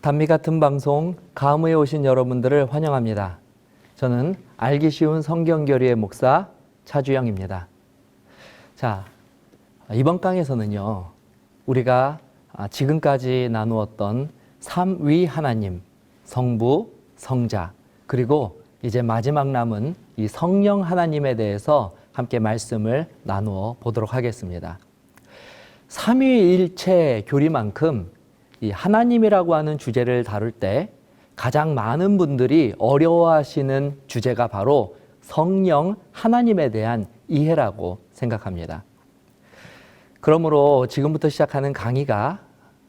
단미 같은 방송 감후에 오신 여러분들을 환영합니다. 저는 알기 쉬운 성경 교리의 목사 차주영입니다. 자, 이번 강에서는요, 우리가 지금까지 나누었던 삼위 하나님, 성부, 성자, 그리고 이제 마지막 남은 이 성령 하나님에 대해서 함께 말씀을 나누어 보도록 하겠습니다. 삼위일체 교리만큼 이 하나님이라고 하는 주제를 다룰 때 가장 많은 분들이 어려워하시는 주제가 바로 성령 하나님에 대한 이해라고 생각합니다. 그러므로 지금부터 시작하는 강의가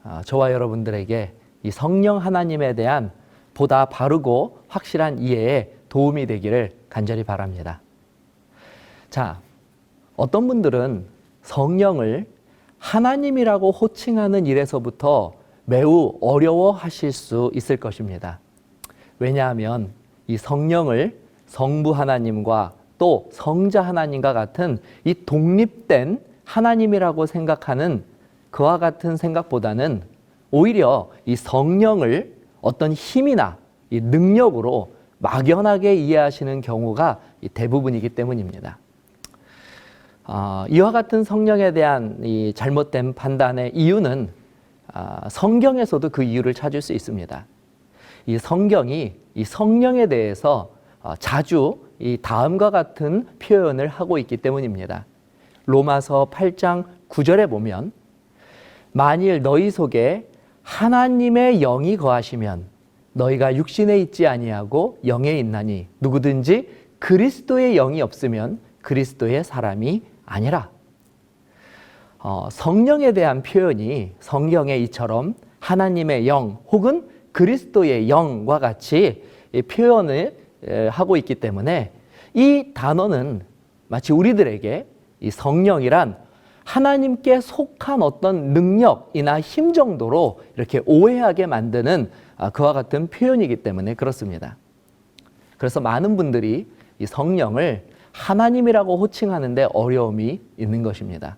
아, 저와 여러분들에게 이 성령 하나님에 대한 보다 바르고 확실한 이해에 도움이 되기를 간절히 바랍니다. 자, 어떤 분들은 성령을 하나님이라고 호칭하는 일에서부터 매우 어려워 하실 수 있을 것입니다. 왜냐하면 이 성령을 성부 하나님과 또 성자 하나님과 같은 이 독립된 하나님이라고 생각하는 그와 같은 생각보다는 오히려 이 성령을 어떤 힘이나 이 능력으로 막연하게 이해하시는 경우가 대부분이기 때문입니다. 어, 이와 같은 성령에 대한 이 잘못된 판단의 이유는 아, 성경에서도 그 이유를 찾을 수 있습니다. 이 성경이 이 성령에 대해서 어, 자주 이 다음과 같은 표현을 하고 있기 때문입니다. 로마서 8장 9절에 보면 만일 너희 속에 하나님의 영이 거하시면 너희가 육신에 있지 아니하고 영에 있나니 누구든지 그리스도의 영이 없으면 그리스도의 사람이 아니라 어, 성령에 대한 표현이 성경에 이처럼 하나님의 영 혹은 그리스도의 영과 같이 표현을 하고 있기 때문에 이 단어는 마치 우리들에게 이 성령이란 하나님께 속한 어떤 능력이나 힘 정도로 이렇게 오해하게 만드는 아, 그와 같은 표현이기 때문에 그렇습니다. 그래서 많은 분들이 이 성령을 하나님이라고 호칭하는데 어려움이 있는 것입니다.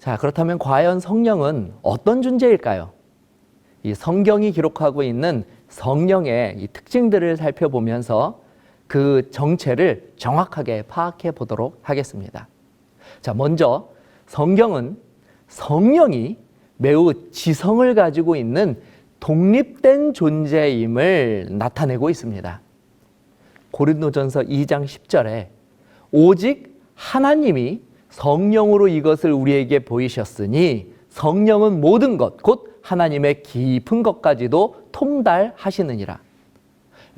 자, 그렇다면 과연 성령은 어떤 존재일까요? 이 성경이 기록하고 있는 성령의 이 특징들을 살펴보면서 그 정체를 정확하게 파악해 보도록 하겠습니다. 자, 먼저 성경은 성령이 매우 지성을 가지고 있는 독립된 존재임을 나타내고 있습니다. 고린도전서 2장 10절에 오직 하나님이 성령으로 이것을 우리에게 보이셨으니 성령은 모든 것, 곧 하나님의 깊은 것까지도 통달하시느니라.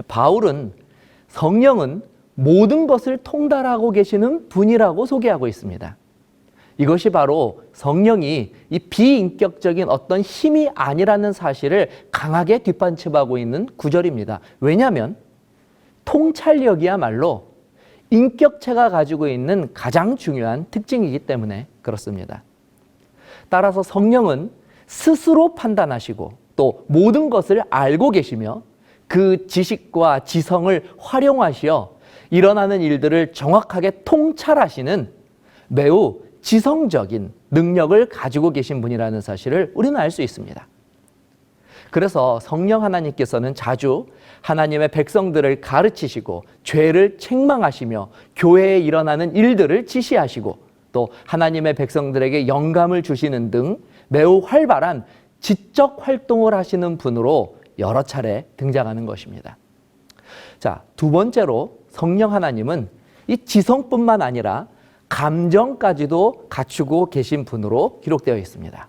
바울은 성령은 모든 것을 통달하고 계시는 분이라고 소개하고 있습니다. 이것이 바로 성령이 이 비인격적인 어떤 힘이 아니라는 사실을 강하게 뒷받침하고 있는 구절입니다. 왜냐하면 통찰력이야말로 인격체가 가지고 있는 가장 중요한 특징이기 때문에 그렇습니다. 따라서 성령은 스스로 판단하시고 또 모든 것을 알고 계시며 그 지식과 지성을 활용하시어 일어나는 일들을 정확하게 통찰하시는 매우 지성적인 능력을 가지고 계신 분이라는 사실을 우리는 알 수 있습니다. 그래서 성령 하나님께서는 자주 하나님의 백성들을 가르치시고 죄를 책망하시며 교회에 일어나는 일들을 지시하시고 또 하나님의 백성들에게 영감을 주시는 등 매우 활발한 지적 활동을 하시는 분으로 여러 차례 등장하는 것입니다. 자, 두 번째로 성령 하나님은 이 지성뿐만 아니라 감정까지도 갖추고 계신 분으로 기록되어 있습니다.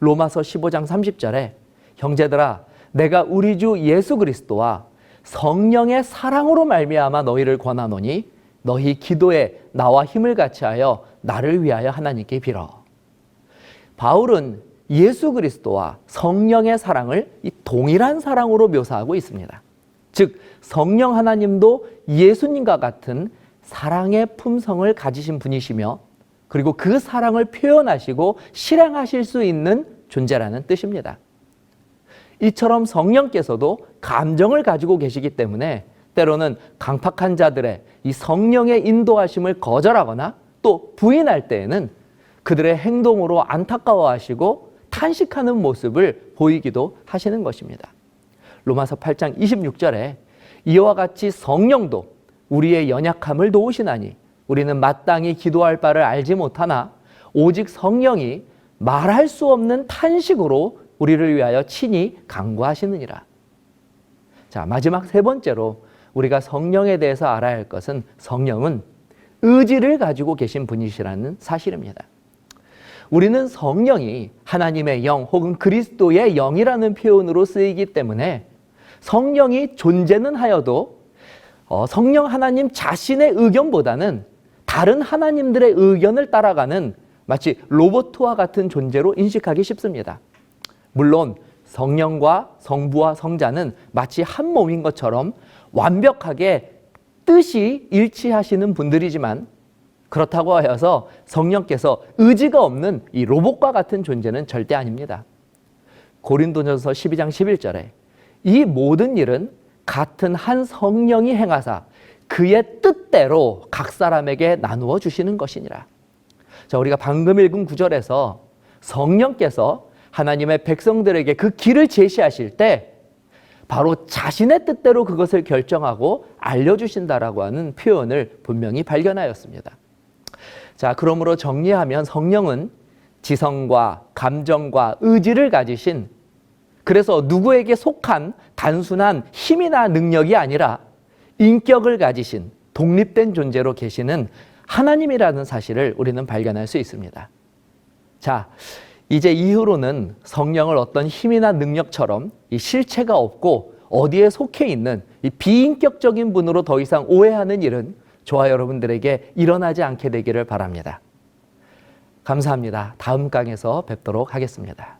로마서 15장 30절에 형제들아 내가 우리 주 예수 그리스도와 성령의 사랑으로 말미암아 너희를 권하노니 너희 기도에 나와 힘을 같이하여 나를 위하여 하나님께 빌어. 바울은 예수 그리스도와 성령의 사랑을 이 동일한 사랑으로 묘사하고 있습니다. 즉 성령 하나님도 예수님과 같은 사랑의 품성을 가지신 분이시며 그리고 그 사랑을 표현하시고 실행하실 수 있는 존재라는 뜻입니다. 이처럼 성령께서도 감정을 가지고 계시기 때문에 때로는 강팍한 자들의 이 성령의 인도하심을 거절하거나 또 부인할 때에는 그들의 행동으로 안타까워하시고 탄식하는 모습을 보이기도 하시는 것입니다. 로마서 8장 26절에 이와 같이 성령도 우리의 연약함을 도우시나니 우리는 마땅히 기도할 바를 알지 못하나 오직 성령이 말할 수 없는 탄식으로 우리를 위하여 친히 강구하시느니라. 자, 마지막 세 번째로 우리가 성령에 대해서 알아야 할 것은 성령은 의지를 가지고 계신 분이시라는 사실입니다. 우리는 성령이 하나님의 영 혹은 그리스도의 영이라는 표현으로 쓰이기 때문에 성령이 존재는 하여도 어, 성령 하나님 자신의 의견보다는 다른 하나님들의 의견을 따라가는 마치 로봇과 같은 존재로 인식하기 쉽습니다. 물론 성령과 성부와 성자는 마치 한 몸인 것처럼 완벽하게 뜻이 일치하시는 분들이지만 그렇다고 하여서 성령께서 의지가 없는 이 로봇과 같은 존재는 절대 아닙니다. 고린도전서 12장 11절에 이 모든 일은 같은 한 성령이 행하사 그의 뜻대로 각 사람에게 나누어 주시는 것이니라. 자, 우리가 방금 읽은 구절에서 성령께서 하나님의 백성들에게 그 길을 제시하실 때 바로 자신의 뜻대로 그것을 결정하고 알려주신다라고 하는 표현을 분명히 발견하였습니다. 자, 그러므로 정리하면 성령은 지성과 감정과 의지를 가지신 그래서 누구에게 속한 단순한 힘이나 능력이 아니라 인격을 가지신 독립된 존재로 계시는 하나님이라는 사실을 우리는 발견할 수 있습니다. 자, 이제 이후로는 성령을 어떤 힘이나 능력처럼 이 실체가 없고 어디에 속해 있는 이 비인격적인 분으로 더 이상 오해하는 일은 저와 여러분들에게 일어나지 않게 되기를 바랍니다. 감사합니다. 다음 강에서 뵙도록 하겠습니다.